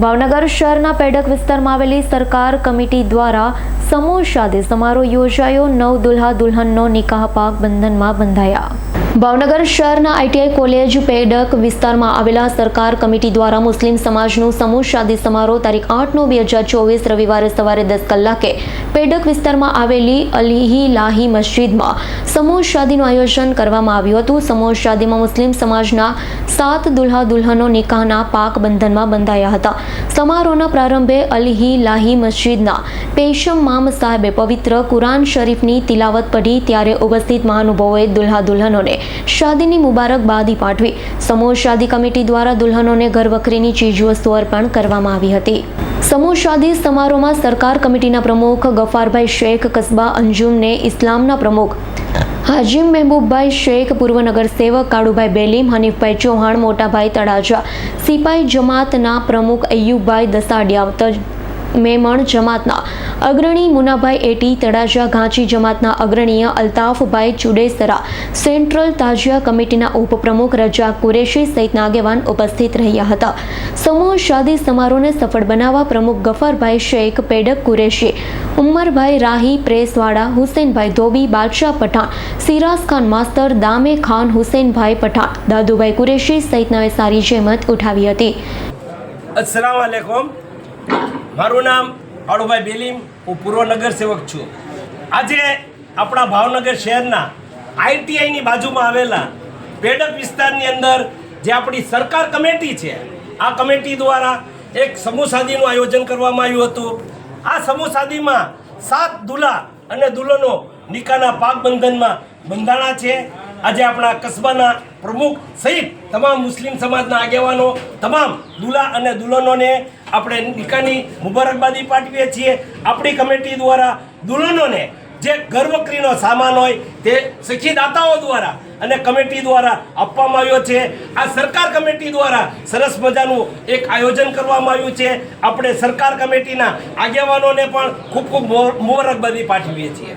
ભાવનગર શહેરના પેડક વિસ્તારમાં આવેલી સરકાર કમિટી દ્વારા સમૂહ શાદી સમારોહ યોજાયો. નવ દુલ્હા દુલ્હનનો નિકાહ પાક બંધનમાં બંધાયા. ભાવનગર શહેરના આઈટીઆઈ કોલેજ પેડક વિસ્તારમાં આવેલા સરકાર કમિટી દ્વારા મુસ્લિમ સમાજનું સમૂહ શાદી સમારોહ તારીખ આઠ નવ બે હજાર ચોવીસ રવિવારે સવારે દસ કલાકે પેડક વિસ્તારમાં આવેલી અલીહી લાહી મસ્જિદમાં સમૂહ શાદીનું આયોજન કરવામાં આવ્યું હતું. સમૂહ શાદીમાં મુસ્લિમ સમાજના સાત દુલ્હા દુલ્હનો નિકાહના પાક બંધનમાં બંધાયા હતા. સમારોહના પ્રારંભે અલીહી લાહી મસ્જિદના પેશમ મામ સાહેબે પવિત્ર કુરાન શરીફની તિલાવત પઢી ત્યારે ઉપસ્થિત મહાનુભાવોએ દુલ્હા દુલ્હનોને શાદીની મુબારકબાદી પાઠવી. સમૂહ શાદી કમિટી દ્વારા દુલ્હનોને ઘરવખરીની ચીજવસ્તુ અર્પણ કરવામાં આવી હતી. સમૂહ શાદી સમારોહમાં સરકાર કમિટીના પ્રમુખ ગફારભાઈ શેખ, કસ્બા અંજુમને ઇસ્લામના પ્રમુખ હાજીમ મહેબૂબભાઈ શેખ પૂર્વ નગરસેવક કાળુભાઈ બેલીમ, હનીફભાઈ ચૌહાણ, મોટાભાઈ તળાજા, સિપાઈ જમાતના પ્રમુખ અય્યુબભાઈ દસાડિયા મેમણ જમાતના અગ્રણી મુનાભાઈ એટી, તળાજા ઘાંચી જમાતના અગ્રણીય અલ્તાફભાઈ ચુડેસરા, સેન્ટ્રલ તાજિયા કમિટીના ઉપપ્રમુખ રજા કુરેશી સહિતના આગેવાન ઉપસ્થિત રહ્યા હતા. સમૂહ શાદી સમારોહને સફળ બનાવવા પ્રમુખ ગફરભાઈ શેખ, પેડક કુરેશી, ઉમરભાઈ રાહી, પ્રેસવાડા, હુસેનભાઈ ધોબી, બાદશાહ પઠાણ, સિરાજ ખાન માસ્તર, દામે ખાન, હુસેનભાઈ પઠાણ, દાદુભાઈ કુરેશી સહિતનાએ સારી જહેમત ઉઠાવી હતી. અસલામ મારું નામ આળુભાઈ બેલીમ. હું પૂર્વ નગરસેવક છું. આજે આપણા ભાવનગર શહેરના આઈટીઆઈની બાજુમાં આવેલા પેડક વિસ્તારની અંદર જે આપણી સરકાર કમિટી છે, આ કમિટી દ્વારા એક સમૂહ સાદીનું આયોજન કરવામાં આવ્યું હતું. આ સમૂહ સાદીમાં સાત દુલ્હા અને દુલ્હનો નિકાના પાક બંધનમાં બંધાણા છે. આજે આપણા કસ્બાના પ્રમુખ સહિત તમામ મુસ્લિમ સમાજના આગેવાનો, તમામ દુલ્હા અને દુલ્હનોને આપણે નિકાની મુબારકબાદી પાઠવીએ છીએ. આપણી કમિટી દ્વારા દુલ્હનોને જે ગર્વકરીનો સામાન હોય તે સખી દાતાઓ દ્વારા અને કમિટી દ્વારા આપવામાં આવ્યો છે. આ સરકાર કમિટી દ્વારા સરસ મજાનું એક આયોજન કરવામાં આવ્યું છે. આપણે સરકાર કમિટીના આગેવાનોને પણ ખૂબ ખૂબ મુબારકબાદી પાઠવીએ છીએ.